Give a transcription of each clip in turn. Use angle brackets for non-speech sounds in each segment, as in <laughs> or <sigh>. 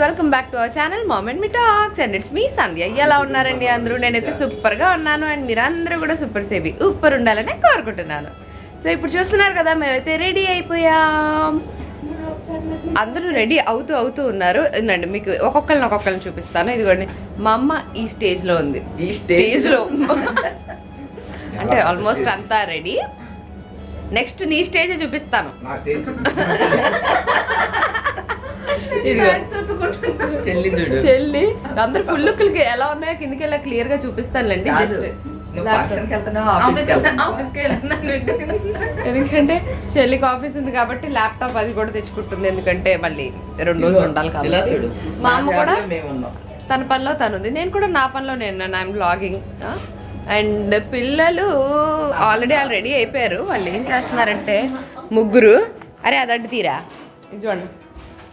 Back to our channel moment me talks and it's me Sandhya ఎలా ఉన్నారండి అందరూ? నేనైతే సూపర్గా ఉన్నాను. అండ్ మీరు అందరూ కూడా సూపర్ సేవి సూపర్ ఉండాలని కోరుకుంటున్నాను. సో ఇప్పుడు చూస్తున్నారు కదా మేమైతే రెడీ అయిపోయాం. అందరూ రెడీ అవుతూ అవుతూ ఉన్నారు. ఉండండి మీకు ఒక్కొక్కరిని ఒక్కొక్కరిని చూపిస్తాను. ఇదిగోండి మా అమ్మ ఈ స్టేజ్లో ఉంది. ఈ స్టేజ్లో అంటే ఆల్మోస్ట్ అంతా రెడీ నెక్స్ట్ నీ స్టేజ్ చూపిస్తాను. <laughs> చెల్లి అందరు ఫుల్ లుక్లకి ఎలా ఉన్నాయో కిందకి వెళ్ళా క్లియర్గా చూపిస్తానులేండి. జస్ట్? ఎందుకంటే చెల్లికి ఆఫీస్ ఉంది కాబట్టి ల్యాప్టాప్ అది కూడా తెచ్చుకుంటుంది. ఎందుకంటే మళ్ళీ రెండు రోజులు ఉండాలి ఇలా కాబట్టి. చూడు. మా అమ్మ కూడా తన పనిలో తను ఉంది. నేను కూడా నా పనిలో నేను ఐఎమ్ బ్లాగింగ్ అండ్ పిల్లలు ఆల్రెడీ వాళ్ళు రెడీ అయిపోయారు. వాళ్ళు ఏం చేస్తున్నారంటే ముగ్గురు. అరే అదండి తీరా. చూడండి.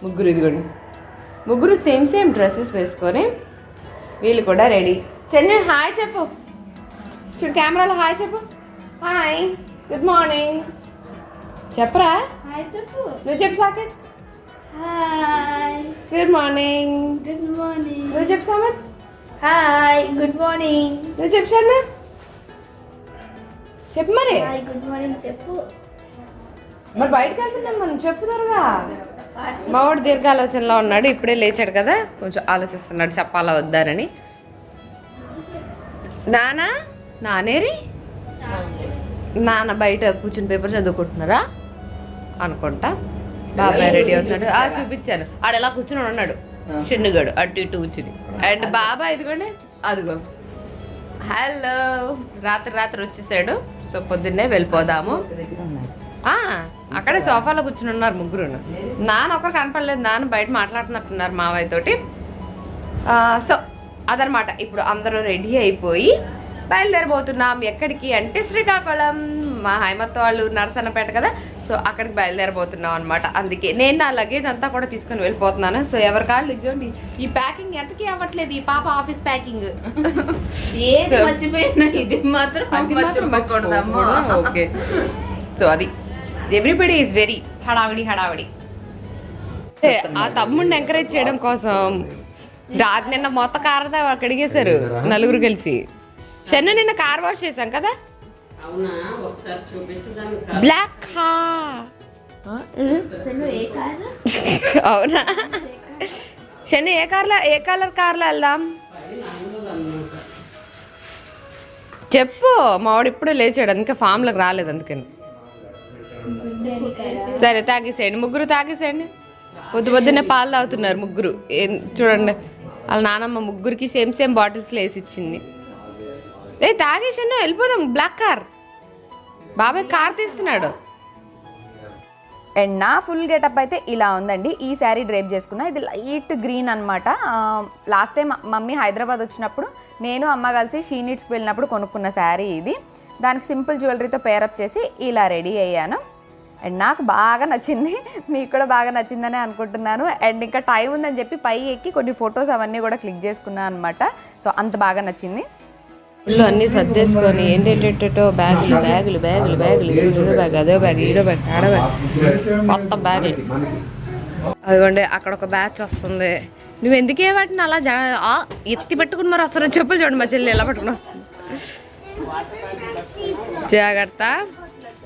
ముగ్గురు ఇదిగోండి. ముగ్గురు సేమ్ సేమ్ డ్రెస్సెస్ వేసుకొని వీళ్ళు కూడా రెడీ చెన్నై హాయ్ చెప్పు. చూడు కెమెరాలో హాయ్ చెప్పు. హాయ్. గుడ్ మార్నింగ్ చెప్పరా? హాయ్ చెప్పు. నువ్వు చెప్పు Saketh. Hi. Good morning good morning నువ్వు చెప్పు సామత్. హాయ్. గుడ్ మార్నింగ్ నువ్వు చెప్పు షన్న చెప్పు మరి. హాయ్ గుడ్ మార్నింగ్ చెప్పు. మరి బయటకు వెళ్తున్నాం మనం. చెప్పు త్వరగా. మావాడు దీర్ఘాలోచనలో ఉన్నాడు ఇప్పుడే లేచాడు కదా కొంచెం ఆలోచిస్తున్నాడు చెప్పాలా వద్దానని నానా? నానేరి నాన్న బయట కూర్చుని పేపర్ చదువుకుంటున్నారా? అనుకుంటా. బాబాయ్ రెడీ అవుతున్నాడు. ఆ చూపించాను. ఆడ ఎలా కూర్చుని ఉన్నాడు? చిన్నగాడు అటు ఇటు కూర్చుని. అండ్ బాబాయ్ ఇదిగోండి అదిగో. హలో. రాత్రి రాత్రి వచ్చేసాడు. సో పొద్దున్నే వెళ్ళిపోదాము. అక్కడే సోఫాలో కూర్చుని ఉన్నారు ముగ్గురు. నాన్న ఒకరు కనపడలేదు. నాన్న బయట మాట్లాడుతున్నట్టున్నారు మావయ్య తోటి. ఆ, సో అదనమాట. ఇప్పుడు అందరూ రెడీ అయిపోయి బయలుదేరబోతున్నాం. ఎక్కడికి అంటే శ్రీకాకుళం. మా హైమత్ వాళ్ళు నరసన్నపేట కదా. సో అక్కడికి బయలుదేరబోతున్నాం అనమాట అందుకే నేను నా లగేజ్ అంతా కూడా తీసుకొని వెళ్ళిపోతున్నాను. సో ఎవరి కాళ్ళు ఇవ్వండి ఈ ప్యాకింగ్ ఎంతకి అవ్వట్లేదు. ఈ పాప ఆఫీస్ ప్యాకింగ్. ఓకే. సో అది. ఎవ్రీబడి ఈజ్ వెరీ హడావిడి హడావిడి. ఆ తమ్ముడిని ఎంకరేజ్ చేయడం కోసం రా- నిన్న మొత్తం కారదా కడిగేశారు నలుగురు కలిసి. చెన్ను నిన్న కార్ వాష్ చేశాం కదా? బ్లాక్ హా. అసలు ఏ కారు? అవునా? శని ఏ కార్లో ఏ కలర్ కార్లో వెళ్దాం? చెప్పు మావాడు ఇప్పుడే లేచాడు అందుకే ఫామ్లకు రాలేదు అందుకని. సరే తాగేసేయండి. ముగ్గురు తాగేసేయండి. పొద్దు పొద్దున్నే పాలు తాగుతున్నారు ముగ్గురు. ఏం- చూడండి వాళ్ళ నానమ్మ ముగ్గురికి సేమ్ సేమ్ బాటిల్స్లో వేసి ఇచ్చింది ఏ తాగేసాను వెళ్ళిపోదాం. Black car. బాబాయ్ కార్ తీస్తున్నాడు. అండ్ నా ఫుల్ గెటప్ అయితే ఇలా ఉందండి. ఈ శారీ డ్రైవ్ చేసుకున్నా. ఇది లైట్ గ్రీన్ అనమాట లాస్ట్ టైం మమ్మీ హైదరాబాద్ వచ్చినప్పుడు నేను అమ్మ కలిసి షీ నీడ్స్కి వెళ్ళినప్పుడు కొనుక్కున్న శారీ ఇది. దానికి సింపుల్ జ్యువెలరీతో పేరప్ చేసి ఇలా రెడీ అయ్యాను. అండ్ నాకు బాగా నచ్చింది మీకు కూడా బాగా నచ్చిందని అనుకుంటున్నాను. అండ్ ఇంకా టైం ఉందని చెప్పి పై ఎక్కి కొన్ని ఫొటోస్ అవన్నీ కూడా క్లిక్ చేసుకున్నాను అనమాట సో అంత బాగా నచ్చింది. ఫుల్ అన్ని సర్దేసుకొని ఏంటేటో బ్యాగులు బ్యాగులు బ్యాగులు బ్యాగులు ఇదో బ్యాగ్ అదో బ్యాగ్ ఈడో బ్యాగ్ ఆడ బ్యాగ్. మొత్తం బ్యాగులు అదిగోండి అక్కడ ఒక బ్యాచ్ వస్తుంది. నువ్వు ఎందుకే వాటిని అలా ఆ, ఎత్తి పెట్టుకుని మరి వస్తారు చెప్పులు చూడండి మా చెల్లి ఎలా పట్టుకుని వస్తుంది. జాగ్రత్త.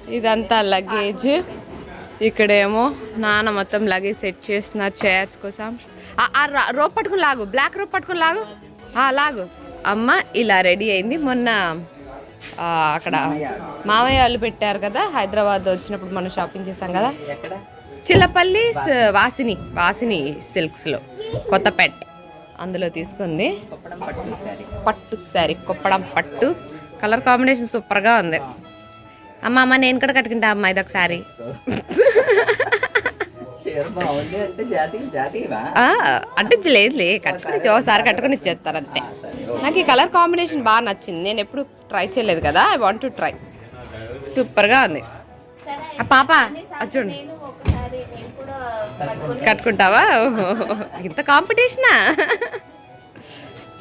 ఇదంతా లగేజ్ ఇక్కడేమో నాన్న మొత్తం లగేజ్ సెట్ చేస్తున్నారు చైర్స్ కోసం. రోప్ పట్టుకుని లాగు బ్లాక్ రోప్ పట్టుకుని లాగు. ఆ, లాగు. అమ్మ ఇలా రెడీ అయింది. మొన్న అక్కడ మామయ్య వాళ్ళు పెట్టారు కదా హైదరాబాద్ వచ్చినప్పుడు మనం షాపింగ్ చేసాం కదా. చిల్లపల్లి వాసిని వాసిని సిల్క్స్లో కొత్తపేట అందులో తీసుకుంది. పట్టు శారీ. కుప్పడం పట్టు. కలర్ కాంబినేషన్ సూపర్గా ఉంది. అమ్మ అమ్మ నేను కూడా కట్టుకుంటా అమ్మ ఇది ఒక శారీ చీర బాగుంది అంటే జాతి జాతివా ఆ, అంటే లేదులే కట్టుకుని ఒకసారి కట్టుకుని ఇచ్చేస్తారు అంతే నాకు ఈ కలర్ కాంబినేషన్ బాగా నచ్చింది. నేను ఎప్పుడు ట్రై చేయలేదు కదా ఐ వాంట్ టు ట్రై. సూపర్గా ఉంది. ఆ పాప అది చూడు. నేను ఒకసారి నేను కూడా పట్టుకొని కట్టుకుంటావా? ఓహో, ఇంత కాంపిటీషనా?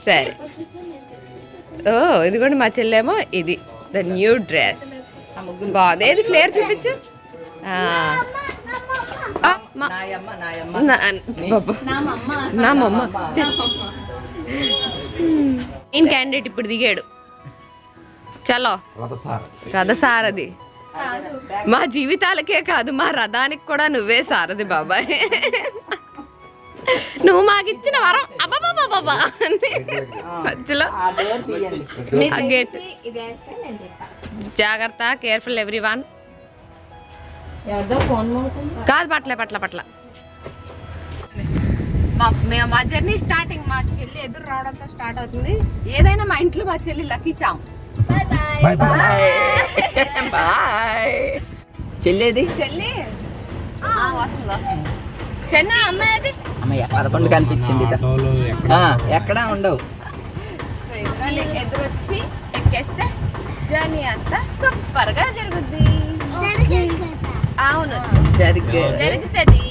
సరే. ఓ ఇదిగోండి మా చెల్లేమో ఇది. ద న్యూ డ్రెస్ బాగుంది ఏది ఫ్లేర్ చూపించు. నా- మమ్మ. క్యాండిడేట్ ఇప్పుడు దిగాడు? చలో. రథసారథి కాదు. మా జీవితాలకే కాదు మా రథానికి కూడా నువ్వే సారథి బాబాయ్. నువ్వు మాకిచ్చిన వరం. అబ్బా మధ్యలో. గేట్ జాగ్రత్త కేర్ఫుల్ ఎవ్రీ వన్ కాదు పట్ల పట్ల పట్ల. మా- మేము మా జర్నీ స్టార్టింగ్ మా చెల్లి ఎదురు రావడంతో స్టార్ట్ అవుతుంది. ఏదైనా మా ఇంట్లో మా చెల్లి లక్కీ చామ్ బాయ్ బాయ్ బాయ్ బాయ్ చెల్లేది? చెల్లి. ఆ, వస్తుంది వస్తుంది. చెన్న అమ్మాయి అమ్మయ్య పదకొండు కనిపించింది ఎక్కడా? ఉండవు. ఎదురొచ్చి ఎక్కేస్తే జర్నీ అంతా సూపర్గా జరుగుద్ది అవును. జరిగే జరుగుతుంది.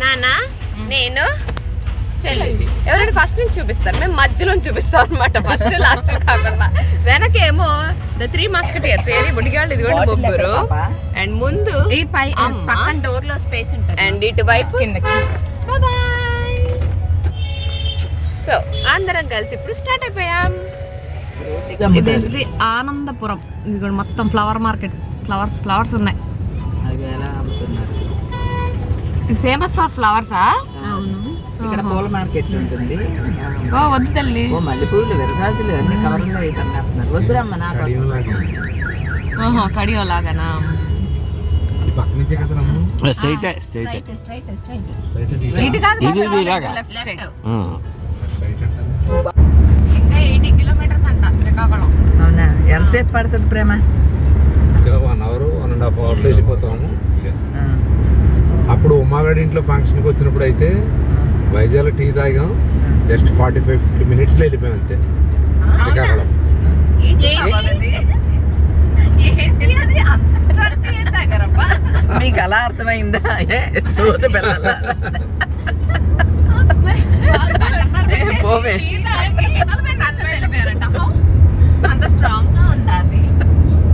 నాన్న నేను ఎవరైనా ఫస్ట్ నుంచి చూపిస్తారు. మేము మధ్యలో చూపిస్తాం అనమాట ఫస్ట్ లాస్ట్ కాకుండా. వెనకేమో ద త్రీ మస్కటియర్ పేరు బుడిగాళ్ళు ముగ్గురు ఎక్కడ పాపా? అండ్ ముందు ఈ పై అమ్మ. పక్కన డోర్లో స్పేస్ ఉంటుంది. అండ్ ఇటువైపు కిందకి సో అందరం కలిసి ఇప్పుడు స్టార్ట్ అయిపోయాం. ఇదేంటిది ఆనందపురం ఇది కూడా మొత్తం ఫ్లవర్ మార్కెట్ ఫ్లవర్స్ ఫ్లవర్స్ ఉన్నాయి. ఫేమస్ ఫర్ ఫ్లవర్సా అవును. ఇక్కడ పూల మార్కెట్ ఉంటుంది. ఓ వద్దు తల్లి. ఓ మల్లెపూలు విరసాజులు అన్ని కవర్లో వేసి అమ్మేస్తున్నారు వద్దురమ్మ నాకు ఓహో కడియో లాగానా స్ట్రైట్ స్ట్రైట్. స్ట్రైట్ ఇటు కాదు ఇది ఇది ఇలాగా. లెఫ్ట్ సైడ్ ఇంకా ఎయిటీ కిలోమీటర్స్ అంట శ్రీకాకుళం. అవునా? ఎంతసేపు పడుతుంది Prema? One hour one and half అవర్లో వెళ్ళిపోతాము. అప్పుడు ఉమాగడ్ ఇంట్లో ఫంక్షన్కి వచ్చినప్పుడు అయితే వైజాగ్ టీ తాగాం జస్ట్ ఫార్టీ ఫైవ్ ఫిఫ్టీ మినిట్స్లో వెళ్ళిపోయాం అంతే శ్రీకాకుళం? మీకు అలా అర్థమైందా ఏ, సోది పిల్లల. మరి కస్టమర్ ఏ, పోవే. టీ తాగి నలభై నిమిషాలు వెళ్ళిపోయారంట. హౌ? అంత స్ట్రాంగ్గా ఉంది అది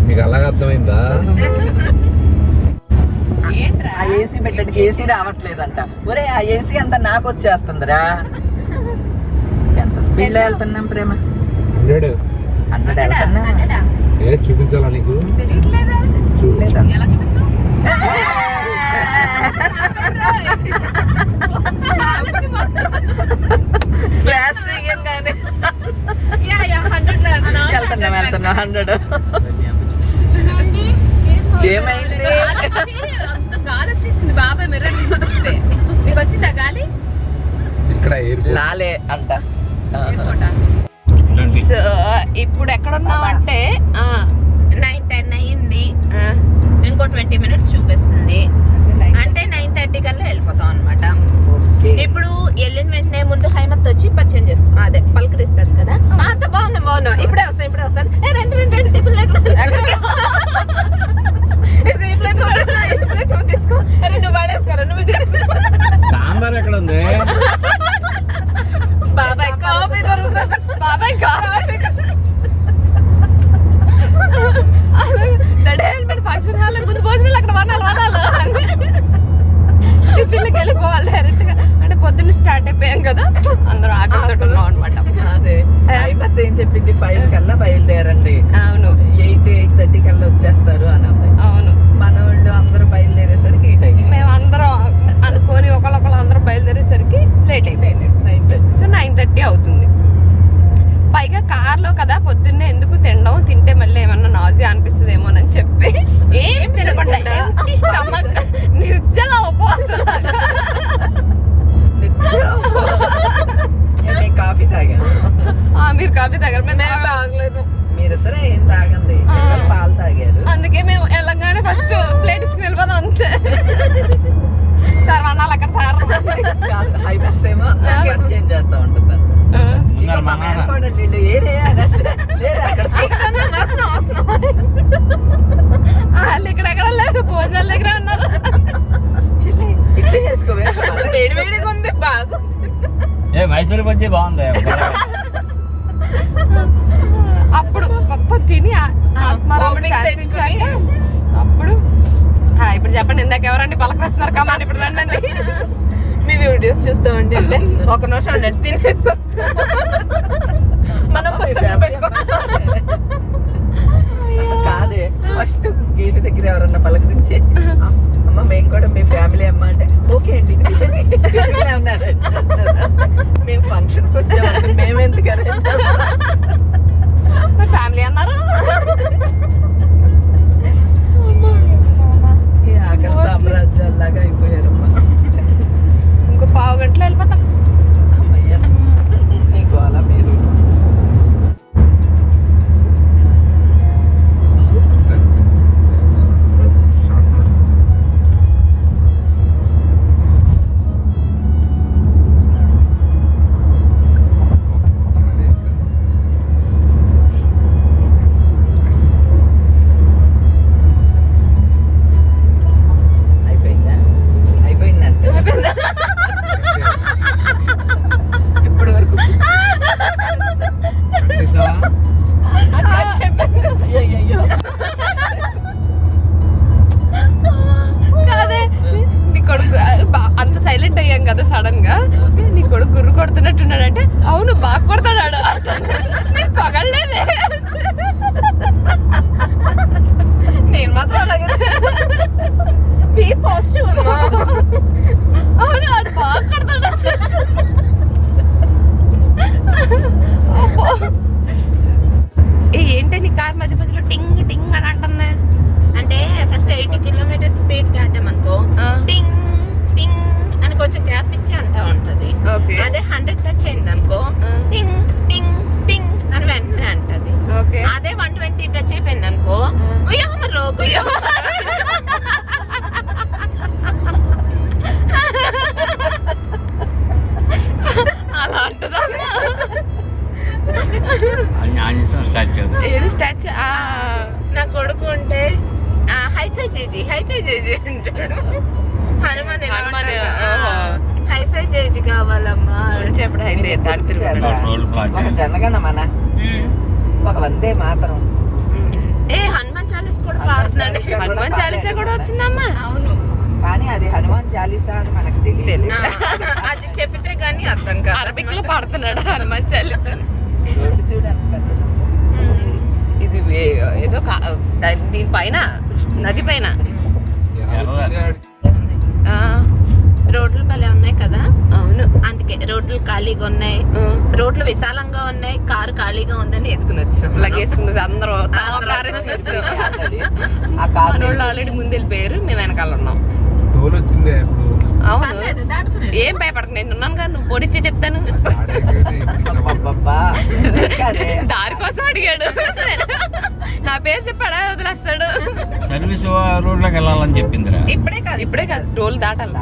మీకు అలాగ అర్థమైందా? <laughs> ఆ ఏసీ పెట్టడానికి ఏసీ రావట్లేదంట. ఒరే ఆ ఏసీ అంతా నాకు వచ్చేస్తుందిరా. ఎంత స్పీడ్లో వెళ్తున్నాం ప్రేమ? హండ్రెడ్. వెళ్తున్నా? ఏ చూపించాలా నీకు? వెళ్తున్నాం వెళ్తున్నాం ఏమైంది? గాలి వచ్చేసింది బాబాయ్ మిర్రర్ మీకు వచ్చిందా గాలి? ఇక్కడ అంట. సో ఇప్పుడు ఎక్కడ ఉన్నామంటే నైన్ టెన్ అయ్యింది ఇంకో ట్వంటీ మినిట్స్ చూపిస్తుంది. అంటే నైన్ థర్టీ కల్లా వెళ్ళిపోతాం అనమాట ఇప్పుడు వెళ్ళిన వెంటనే ముందు హైమత్ వచ్చి పరిచయం చేసుకున్నాం అదే పలకరిస్తుంది కదా. అంత బాగున్నాం బాగున్నాం ఇప్పుడే వస్తాను ఇప్పుడే వస్తాను రండి రండి రండి టిఫిన్ లేకుండా తీసుకో అరే నువ్వు వాడేసుకోరా నువ్వు తీసుకో. సాంబార్ ఎక్కడ ఉంది బాబాయ్ కాఫీ దొరుకుతుంది బాబాయ్ కావాలి హెల్మెట్ ఫంక్షన్ హాల్ ముందు భోజనాలు అక్కడ వనాలి వనాలి టిఫిన్కి వెళ్ళిపోవాలి డైరెక్ట్గా అంటే పొద్దున్న స్టార్ట్ అయిపోయాం కదా అందరూ ఆకలితో ఉన్నాం అనమాట అదే హైమత్ ఏం చెప్పింది ఫైవ్ కల్లా బయలుదేరండి అవును ఎయిట్ ఎయిట్ థర్టీ కల్లా వచ్చేస్తారు అని అంది అవును మన వాళ్ళు అందరూ బయలుదేరేసరికి ఎయిట్ అయింది మేము అందరం అనుకొని ఒకళ్ళొకళ్ళు అందరం బయలుదేరేసరికి లేట్ అయిపోయింది nine thirty so nine thirty అవుతుంది పైగా కార్లో కదా పొద్దున్నే ఎందుకు తినడం తింటే మళ్ళీ ఏమన్నా నాజీ అనిపిస్తుందేమోనని చెప్పి ఏం తినకుండా empty stomach, నిర్జల ఉపవాసం నేను కాఫీ తాగాను ఆ, మీరు కాఫీ దగ్గర మేము తాగలేదు మీరిద్దరే ఏం తాగండి ఆ. పిల్లలు పాలు తాగారు అందుకే మేము వెళ్ళంగానే ఫస్ట్ ప్లేట్ ఇచ్చుకుని వెళ్ళిపోదాం అంతే సార్ వనాలి అక్కడ సార్ కాదు హైమత్ ఏమో చేంజ్ చేస్తా ఉంటుంది ఇక మా మేనకోడళ్ళు వీళ్ళు ఏరే అనేసి, లేరే అక్కడ వాళ్ళు ఇక్కడ ఎక్కడ లేరు భోజనాల దగ్గర ఉన్నారు చిల్లి, ఇడ్లీ చేసుకోవే వేడి వేడిగా ఉంది బాగుంది ఏ మైసూర్ బజ్జీ బాగుంది అప్పుడు మొత్తం తిని ఆ- ఆత్మారాముడు ఓపిక శాంతించాక అప్పుడు ఆ, ఇప్పుడు చెప్పండి ఇందాక ఎవరండి పలకరిస్తున్నారు కమాన్ ఇప్పుడు రండి మీ చూస్తామండి అంటే ఒక నిమిషం నెట్ తినేసి వస్తాం. మనం కాదే ఫస్ట్ గేట్ దగ్గర ఎవరన్నా పలకరించి అమ్మ మేము కూడా మీ ఫ్యామిలీ అమ్మ అంటే ఓకే అండి. మేము ఫంక్షన్ వచ్చామంటే మేమెందుకు? ఫ్యామిలీ అన్నారు? ఈ ఆకలి సామ్రాజ్యాల్లాగా అయిపోయారమ్మా. ఓకే. అదే హండ్రెడ్ టచ్ అయింది అనుకో. టింగ్ టింగ్ టింగ్ అని వెంటనే అంటది. ఓకే. అదే వన్ ట్వంటీ టచ్ అయిపోయింది అనుకో గుయ్యమ అలా అంటుందా? స్టార్ట్ చేద్దాం. ఏది స్టాచ్యూ నా కొడుకు ఉంటే హైఫై చేజీ హైఫై చేజీ అంటాడు హనుమాన్ ఎలా హనుమాన్, ఉంటాడు? ఓహో. ఆ, హైఫై చేజీ కావాలమ్మా చెప్పడం అయింది దాడి రోల్ ప్లాన్ ఒక వందే మాత్రం. ఏ హనుమాన్ చాలీస్ కూడా పాడుతున్నాడు హనుమాన్ చాలీసా కూడా వచ్చిందమ్మా? అవును. కానీ అది హనుమాన్ చాలీసా అని మనకు తెలియదు. అది చెప్తే గానీ అర్థం కాదు. అరబిక్లో పాడుతున్నాడు హనుమాన్ చాలీసా. ఇది ఏదో కా- దాని- పైన నది పైన. ఆ, రోడ్లు భలే ఉన్నాయి కదా. అవును. అందుకే రోడ్లు ఖాళీగా ఉన్నాయి. రోడ్లు విశాలంగా ఉన్నాయి. కారు ఖాళీగా ఉందని వేసుకుని వచ్చాం లగేసుకుంది అందరూ ఆల్రెడీ. ముందు వెళ్ళిపోయారు. మేము వెనకాల ఉన్నాం. అవును. ఏం భయపడకు నేను ఉన్నాను కదా నువ్వు పొడిచ్చే చెప్తాను. దారి కోసం అడిగాడు. నా పేరు చెప్పాడా? వదిలేస్తాడు. సర్వీస్ రోడ్లోకి వెళ్ళాలని చెప్పిందిరా. ఇప్పుడే కాదు ఇప్పుడే కాదు. టోల్ దాటాలి.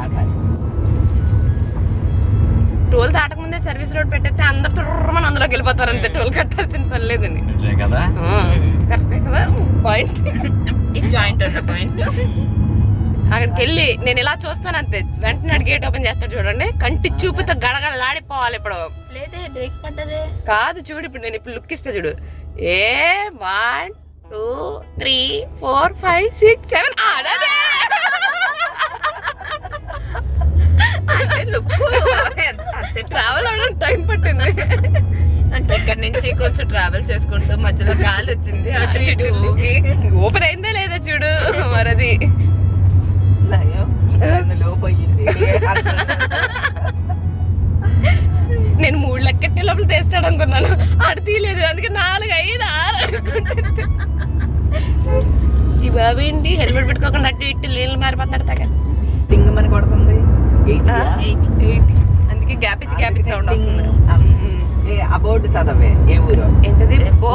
టోల్ దాటక ముందే సర్వీస్ రోడ్ పెట్టేస్తే అందరు తుర్రమని అందులోకి వెళ్ళిపోతారు అంతే. టోల్ కట్టాల్సిన పని లేదని నిజమే కదా? కరెక్టే కదా? పాయింట్ ఈ జాయింట్ ఉన్న పాయింట్ అక్కడికి వెళ్ళి నేను ఇలా చూస్తాను అంతే. వెంటనే అడిగి గేట్ ఓపెన్ చేస్తాడు చూడండి. కంటి చూపుతో గడగడలాడిపోవాలి ఇప్పుడు. లేదే బ్రేక్ పడ్డదే. కాదు చూడు ఇప్పుడు నేను ఇప్పుడు లుక్ ఇస్తా చూడు. ఏ one two three four five six seven ఆడదే అంటే లుక్ ట్రావెల్ అవడం టైం పట్టింది. అంటే ఇక్కడ నుంచి కొంచెం ట్రావెల్ చేసుకుంటూ మధ్యలో గాలి వచ్చింది అటు ఇటు ఊగి. ఓపెన్ అయిందా లేదా చూడు మరది. నేను మూడు లెక్కట్టే లోపల తెస్తాడు అనుకున్నాను. అటు తీయలేదు అందుకే నాలుగు ఐదు ఆరు అనుకుంటుంది. ఈ బాబు ఏంటి? హెల్మెట్ పెట్టుకోకుండా అటు ఇటు నీళ్ళు మారిపోతాడు తగ్గ టింగమని కొడుతుంది. ఎయిటీ ఎయిట్ అందుకే గ్యాప్ ఇచ్చి గ్యాప్ ఇచ్చి సౌండ్ ఆ బోర్డు చదవే ఏ ఊరు? ఏంటది బో.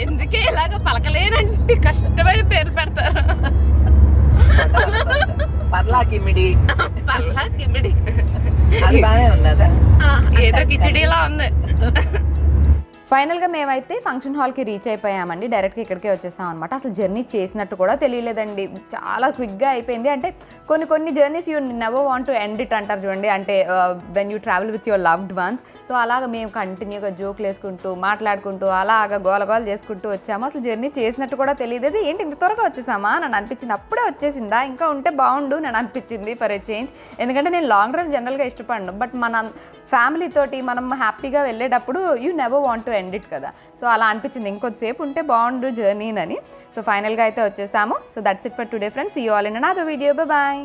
ఎందుకే ఇలాగ పలకలేనంటే కష్టమైన పేరు పెడతారు. పర్లాకిమిడి పల్లా కిమిడి అది బానే ఉన్నదా? ఏదో కిచడీలా ఉంది. ఫైనల్గా మేమైతే ఫంక్షన్ హాల్కి రీచ్ అయిపోయామండి. డైరెక్ట్గా ఇక్కడికే వచ్చేసాం అనమాట అసలు జర్నీ చేసినట్టు కూడా తెలియలేదండి. చాలా క్విక్గా అయిపోయింది. అంటే కొన్ని కొన్ని journeys you never want to end it అంటారు చూడండి. అంటే when you travel with your loved ones so అలాగ మేము కంటిన్యూగా జోకులు వేసుకుంటూ మాట్లాడుకుంటూ అలాగ గోలగోలు చేసుకుంటూ వచ్చాము. అసలు జర్నీ చేసినట్టు కూడా తెలియదు ఏంటి ఇంత త్వరగా వచ్చేసామా నన్ను అనిపించింది. అప్పుడే వచ్చేసిందా? ఇంకా ఉంటే బాగుండు నన్ను అనిపించింది ఫర్ ఏ చేంజ్ ఎందుకంటే నేను లాంగ్ డ్రైవ్ జనరల్గా ఇష్టపడను. బట్ మన ఫ్యామిలీ తోటి మనం హ్యాపీగా వెళ్ళేటప్పుడు you never want to end it కదా. సో అలా అనిపించింది. ఇంకొద్దిసేపు ఉంటే బాగుండు జర్నీ అని. సో ఫైనల్గా అయితే వచ్చేసాము. So that's it for today friends ఈ all in another video bye